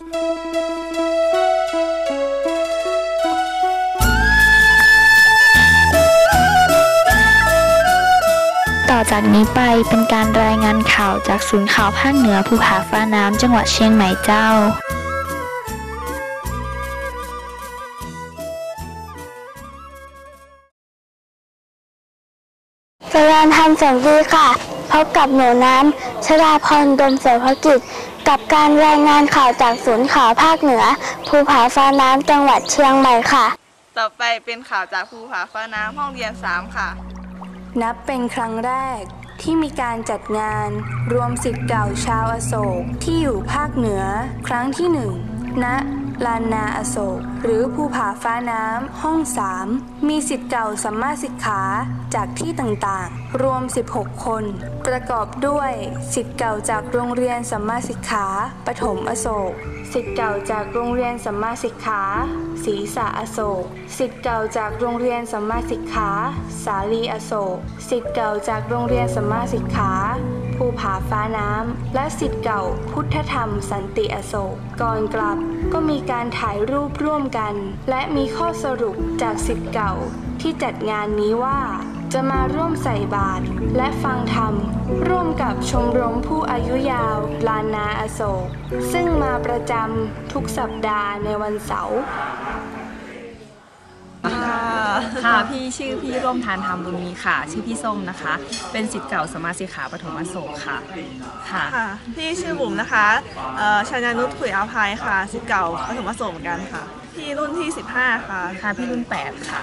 ต่อจากนี้ไปเป็นการรายงานข่าวจากศูนย์ข่าวภาคเหนือภูผาฟ้าน้ำจังหวัดเชียงใหม่เจ้าจริญธรรมสมดีค่ะ พบกับหนูน้ำชราพรดมเสรภกิจ กับการรายงานข่าวจากศูนย์ข่าวภาคเหนือ ภูผาฟ้าน้ำจังหวัดเชียงใหม่ค่ะ ต่อไปเป็นข่าวจากภูผาฟ้าน้ำห้องเรียน 3 ค่ะ นับเป็นครั้งแรกที่มีการจัดงาน รวมสิทธิ์เก่าชาวอโศกที่อยู่ภาคเหนือ ครั้งที่หนึ่ง ณลานนาอโศก หรือภูผาฟ้าน้ำ ห้องสามมีสิทธิ์เก่าสัมมาสิกขาจากที่ต่างๆ รวม 16 คน ประกอบด้วยสิทธิ์เก่าจากโรงเรียนสัมมาสิกขาปฐมอโศกสิทธิ์เก่าจากโรงเรียนสัมมาสิกขาศรีสาอโศกสิทธิ์เก่าจากโรงเรียนสัมมาสิกขาสาลีอโศกสิทธิ์เก่าจากโรงเรียนสัมมาสิกขา ภูผาฟ้าน้ำ และสิทธิ์เก่าพุทธธรรมสันติอโศก ก่อนกลับก็มีการถ่ายรูปร่วมกัน และมีข้อสรุปจากสิทธิ์เก่าที่จัดงานนี้ว่า จะมาร่วมใส่บาตรและฟังธรรม ร่วมกับชมรมผู้อายุยาวลานนาอโศก ซึ่งมาประจำทุกสัปดาห์ในวันเสาร์ ค่ะพี่ชื่อพี่ร่วมทานธรรมบุญมีค่ะ ชื่อพี่ส้มนะคะ เป็นสิทธิ์เก่าสมาชิกขาปฐมโศกค่ะ ค่ะพี่ชื่อบุ๋มนะคะชาญอชนานุชขุยอาภัยค่ะสิทธิ์เก่าปฐมโศกเหมือนกันค่ะ พี่รุ่นที่ 15 ค่ะ ค่ะพี่รุ่น 8 ค่ะ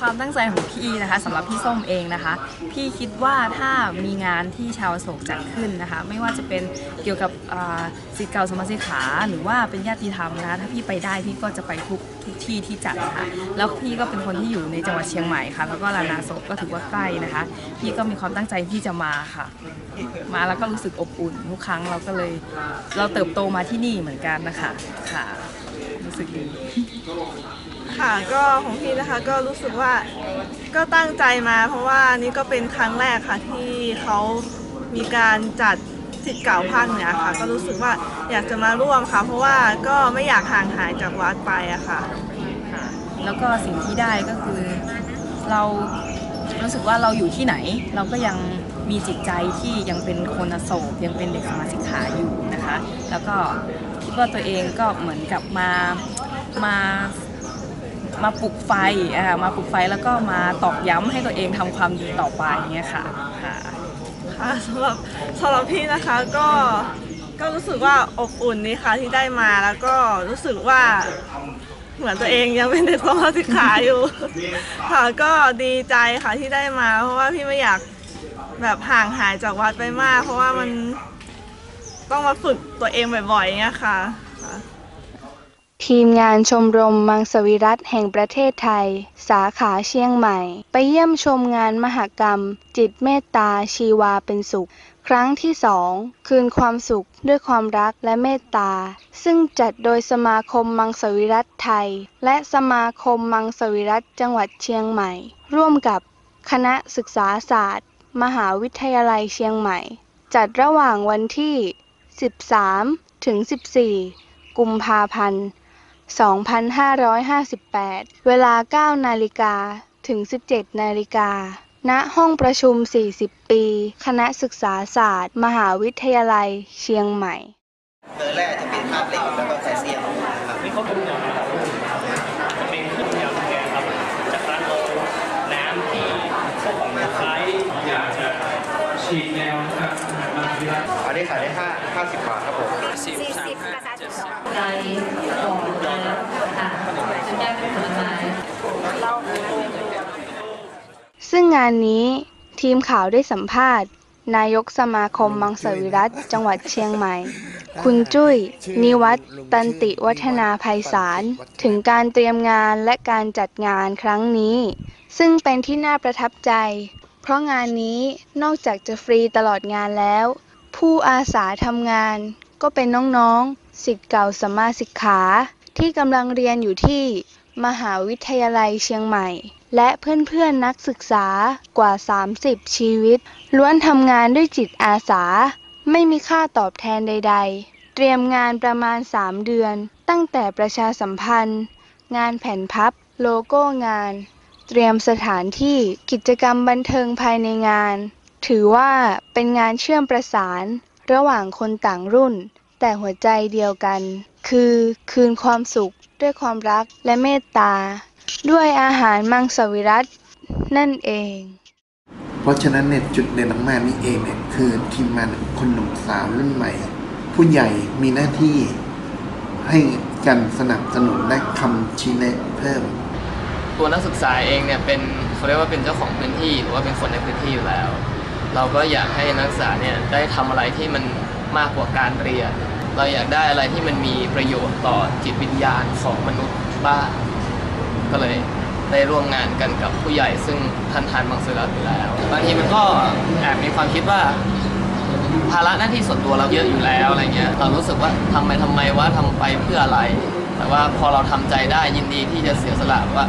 ความตั้งใจของพี่นะคะสำหรับพี่ส้มเองนะคะ พี่คิดว่าถ้ามีงานที่ชาวโศกจัดขึ้นนะคะ ไม่ว่าจะเป็นเกี่ยวกับสิทธิ์เก่าสมาชิกขา หรือว่าเป็นญาติธรรมนะคะถ้าพี่ไปได้พี่ก็จะไปทุกทุกที่ที่จัดค่ะ แล้วพี่ก็เป็นคนที่อยู่ในจังหวัดเชียงใหม่ค่ะ แล้วก็ลานาโซก็ถือว่าใกล้นะคะ พี่ก็มีความตั้งใจที่จะมาค่ะ มาแล้วก็รู้สึกอบอุ่นทุกครั้งเราก็เลย เราเติบโตมาที่นี่เหมือนกันนะคะค่ะ รู้สึกดีค่ะก็ของพี่นะคะก็รู้สึกว่าก็ตั้งใจมา เพราะว่านี่ก็เป็นครั้งแรกค่ะที่เขามีการจัด สิทธิ์เก่าภาคเหนือค่ะ ก็รู้สึกว่าอยากจะมาร่วมค่ะ เพราะว่าก็ไม่อยากห่างหายจากวัดไปอะค่ะ แล้วก็สิ่งที่ได้ก็คือเรารู้สึกว่าเราอยู่ที่ไหน เราก็ยังมีจิตใจที่ยังเป็นคนอโศกยังเป็นเด็กสมาชิกขาอยู่นะคะ แล้วก็คิดว่าตัวเองก็เหมือนกับมามามาปลุกไฟอ่ามาปลุกไฟแล้วก็มาตอกย้ำให้ตัวเองทำความดีต่อไปเงี้ยค่ะะสำหรับสำหรับพี่นะคะก็ก็รู้สึกว่าอบอุ่นนี้ค่ะที่ได้มาแล้วก็รู้สึกว่าเหมือนตัวเองยังเป็นเด็กร้องศึกษาอยู่ ค่ะก็ดีใจค่ะที่ได้มา เพราะว่าพี่ไม่อยากแบบห่างหายจากวัดไปมาก เพราะว่ามันต้องมาฝึกตัวเองบ่อยๆเงี้ยค่ะ ทีมงานชมรมมังสวิรัตแห่งประเทศไทย สาขาเชียงใหม่ ไปเยี่ยมชมงานมหกรรม จิตเมตตาชีวาเป็นสุข ครั้งที่สองคืนความสุขด้วยความรักและเมตตา ซึ่งจัดโดยสมาคมมังสวิรัตไทย และสมาคมมังสวิรัตจังหวัดเชียงใหม่ ร่วมกับคณะศึกษาศาสตร์ มหาวิทยาลัยเชียงใหม่ จัดระหว่างวันที่ 13 ถึง 14 กุมภาพันธ์ 2558 เวลา 9 นาฬิกา ถึง 17 นาฬิกา ณ ห้องประชุม 40 ปี คณะศึกษาศาสตร์ มหาวิทยาลัย เชียงใหม่เบอร์แรกจะเป็นภาพเล็กแล้วก็แคลเซียมครับ ซึ่งงานนี้ทีมข่าวได้สัมภาษณ์ นายกสมาคมมังสวิรัตจังหวัดเชียงใหม่ คุณจุ้ย นิวัตตันติวัฒนาภัยสาร ถึงการเตรียมงานและการจัดงานครั้งนี้ ซึ่งเป็นที่น่าประทับใจ เพราะงานนี้นอกจากจะฟรีตลอดงานแล้ว ผู้อาสาทำงาน ก็เป็นน้องๆสิทธิ์เก่าสมาสิกขา ที่กำลังเรียนอยู่ที่ มหาวิทยาลัยเชียงใหม่ และเพื่อนๆนนักศึกษากว่า 30 ชีวิต ล้วนทำงานด้วยจิตอาสา ไม่มีค่าตอบแทนใด ๆ เตรียมงานประมาณ 3 เดือน ตั้งแต่ประชาสัมพันธ์ งานแผ่นพับ โลโก้งาน เตรียมสถานที่กิจกรรมบันเทิงภายในงาน ถือว่าเป็นงานเชื่อมประสาน ระหว่างคนต่างรุ่น แต่หัวใจเดียวกัน คือคืนความสุขด้วยความรักและเมตตา ด้วยอาหารมังสวิรัตนั่นเองเพราะฉะนั้นเนี่ยจุดเด่นของงานนี้เองเนี่ยคือทีมงานคนหนุ่มสาวรุ่นใหม่ ผู้ใหญ่มีหน้าที่ให้กันสนับสนุนและคำชี้แนะเพิ่ม ตัวนักศึกษาเองเนี่ยเป็นเขาเรียกว่าเป็นเจ้าของพื้นที่หรือว่าเป็นคนในพื้นที่อยู่แล้ว เราก็อยากให้นักศึกษาเนี่ยได้ทำอะไรที่มันมากกว่าการเรียน เราอยากได้อะไรที่มันมีประโยชน์ต่อจิตวิญญาณของมนุษย์บ้าง ก็เลยได้ร่วมงานกันกับผู้ใหญ่ซึ่งท่านทานมังสวิรัตอยู่แล้วบางทีมันก็แอบมีความคิดว่า ภาระหน้าที่ส่วนตัวเราเยอะอยู่แล้วอะไรเงี้ยเรารู้สึกว่าทำไปทำไมว่าทำไปเพื่ออะไร แต่ว่าพอเราทำใจได้ยินดีที่จะเสียสละว่า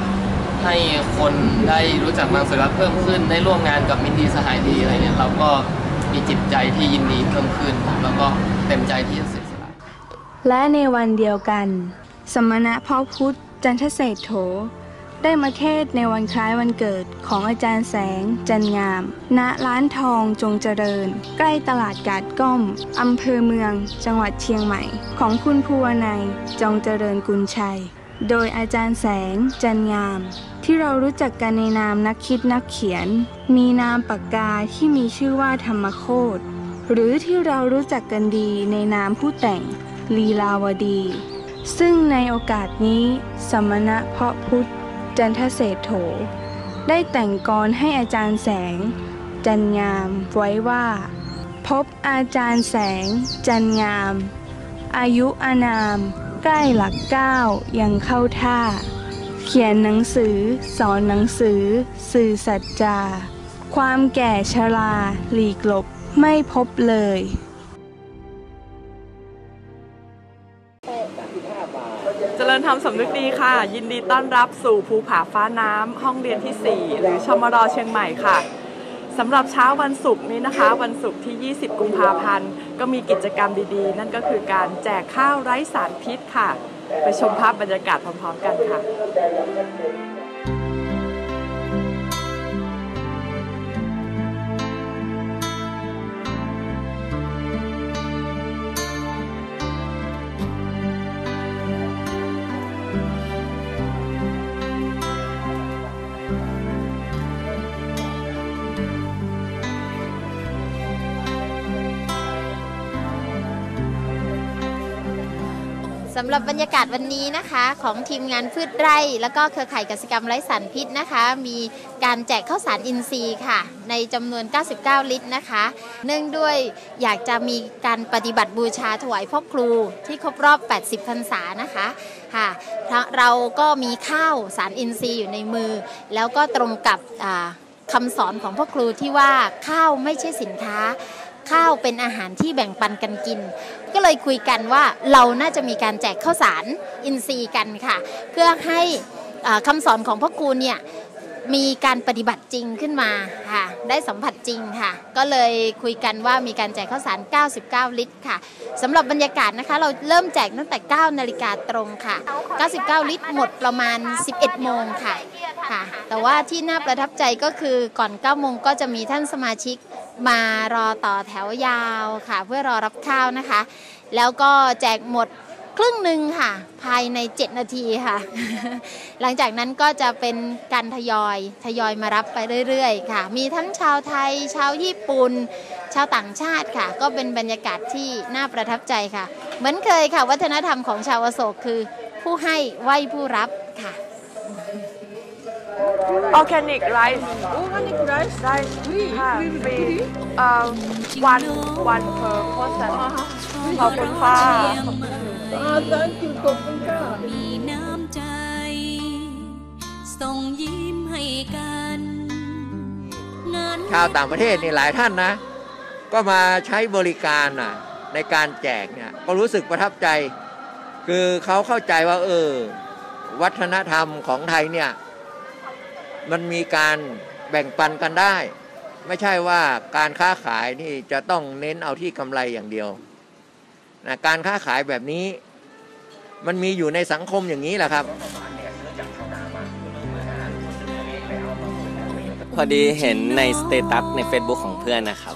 ให้คนได้รู้จักมังสวิรัตเพิ่มขึ้น ได้ร่วมงานกับมินดีสหายดีอะไรเงี้ยเราก็มีจิตใจที่ยินดีเพิ่มขึ้น แล้วก็เต็มใจที่จะเสียสละและในวันเดียวกัน สมณะพ่อพุทธ จันทเศษโถ ได้มาเทศในวันคล้ายวันเกิดของอาจารย์แสง จันงาม ณร้านทองจงเจริญ ใกล้ตลาดกาดก้อมอำเภอเมือง จังหวัดเชียงใหม่ ของคุณภูวนัยจงเจริญกุลชัย โดยอาจารย์แสง จันงาม ที่เรารู้จักกันในนามนักคิดนักเขียน มีนามปากกาที่มีชื่อว่าธรรมโคตรหรือที่เรารู้จักกันดีในนามผู้แต่ง ลีลาวดี ซึ่งในโอกาสนี้สมณะเพาะพุทธ จันทเศษโถ ได้แต่งกรให้อาจารย์แสง จันงามไว้ว่า พบอาจารย์แสง จันงาม อายุอานาม ใกล้หลักเก้ายังเข้าท่า เขียนหนังสือ สอนหนังสือ สื่อสัจจา ความแก่ชราหลีกลบไม่พบเลย ริญธรรมสำนึกดีค่ะ ยินดีต้อนรับสู่ภูผาฟ้าน้ำห้องเรียนที่ 4 หรือชมรเชียงใหม่ค่ะสำหรับเช้าวันศุกร์นี้นะคะ วันศุกร์ที่ 20 กุมภาพันธ์ ก็มีกิจกรรมดีๆ นั่นก็คือการแจกข้าวไร้สารพิษค่ะ ไปชมภาพบรรยากาศพร้อมๆกันค่ะ สำหรับบรรยากาศวันนี้นะคะ ของทีมงานพืชไร่ แล้วก็เครือข่ายกสิกรรมไร้สารพิษนะคะ มีการแจกข้าวสารอินทรีย์ค่ะ ในจำนวน 99 ลิตรนะคะ เนื่องด้วยอยากจะมีการปฏิบัติบูชาถวายพ่อครูที่ครบรอบ 80 พรรษานะคะค่ะเราเราก็มีข้าวสารอินทรีย์อยู่ในมือ แล้วก็ตรงกับคำสอนของพ่อครูที่ว่าข้าวไม่ใช่สินค้า ข้าวเป็นอาหารที่แบ่งปันกันกิน ก็เลยคุยกันว่าเราน่าจะมีการแจกข้าวสารอินทรีย์กันค่ะ เพื่อให้คำสอนของพ่อครูเนี่ยมีการปฏิบัติจริงขึ้นมาค่ะได้สัมผัสจริงค่ะ ก็เลยคุยกันว่ามีการแจกข้าวสาร 99 ลิตรค่ะสำหรับบรรยากาศนะคะ เราเริ่มแจกตั้งแต่ 9 นาฬิกาตรงค่ะ 99 ลิตรหมดประมาณ 11 โมงค่ะค่ะ แต่ว่าที่น่าประทับใจก็คือก่อน 9 โมงก็จะมีท่านสมาชิก มารอต่อแถวยาวค่ะ เพื่อรอรับข้าวนะคะ แล้วก็แจกหมดครึ่งหนึ่งค่ะ ภายใน 7 นาทีค่ะ หลังจากนั้นก็จะเป็นการทยอยทยอยมารับไปเรื่อยๆ ค่ะ มีทั้งชาวไทย ชาวญี่ปุ่น ชาวต่างชาติค่ะ ก็เป็นบรรยากาศที่น่าประทับใจค่ะ เหมือนเคยค่ะ วัฒนธรรมของชาวอโศกคือ ผู้ให้ไหวผู้รับค่ะ Organic rice Organic rice rice ค่ะฟรีเอ่อ one one per person ขอบคุณค่ะมีน้ำใจ ส่งยิ้มให้กันงานชาวต่างประเทศนี่หลายท่านนะ ก็มาใช้บริการน่ะในการแจกเนี่ยก็รู้สึกประทับใจ คือเขาเข้าใจว่า เออ วัฒนธรรมของไทยเนี่ย มันมีการแบ่งปันกันได้ ไม่ใช่ว่าการค้าขายนี่จะต้องเน้นเอาที่กำไรอย่างเดียวนะการค้าขายแบบนี้ มันมีอยู่ในสังคมอย่างนี้แหละครับ พอดีเห็นในสเตตัสใน Facebook ของเพื่อนนะครับ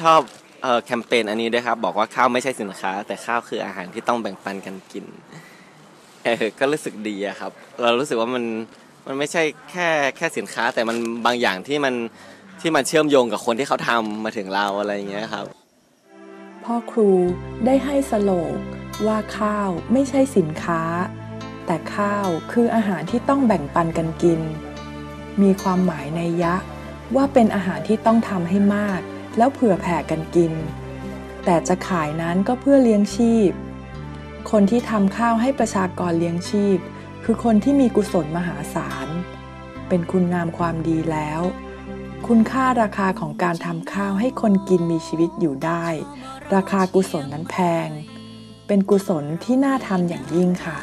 ชอบเอ่อแคมเปญอันนี้ด้วยครับ บอกว่าข้าวไม่ใช่สินค้า แต่ข้าวคืออาหารที่ต้องแบ่งปันกันกินเออก็รู้สึกดีอะครับ เรารู้สึกว่ามัน มันไม่ใช่แค่แค่สินค้าแต่มันบางอย่างที่มันที่มันเชื่อมโยงกับคนที่เขาทำมาถึงเราอะไรอย่างเงี้ยครับ พ่อครูได้ให้สโลกว่าข้าวไม่ใช่สินค้า แต่ข้าวคืออาหารที่ต้องแบ่งปันกันกิน มีความหมายในยะ ว่าเป็นอาหารที่ต้องทำให้มาก แล้วเผื่อแผ่กันกิน แต่จะขายนั้นก็เพื่อเลี้ยงชีพ คนที่ทำข้าวให้ประชากรเลี้ยงชีพ คือคนที่มีกุศลมหาศาล เป็นคุณงามความดีแล้ว คุณค่าราคาของการทำข้าวให้คนกินมีชีวิตอยู่ได้ ราคากุศลนั้นแพง เป็นกุศลที่น่าทำอย่างยิ่งค่ะ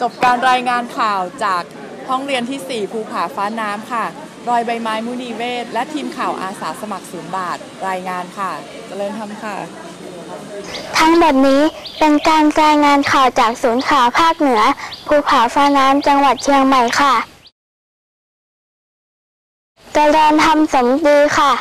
จบการรายงานข่าวจากห้องเรียนที่ 4 ภูผาฟ้าน้ำค่ะ รอยใบไม้มุนีเวศ และทีมข่าวอาสาสมัครศูนย์บาท รายงานค่ะเจริญธรรมค่ะ ทั้งหมดนี้เป็นการรายงานข่าวจากศูนย์ข่าวภาคเหนือ ภูผาฟ้าน้ำจังหวัดเชียงใหม่ค่ะเจริญธรรมสมดีค่ะ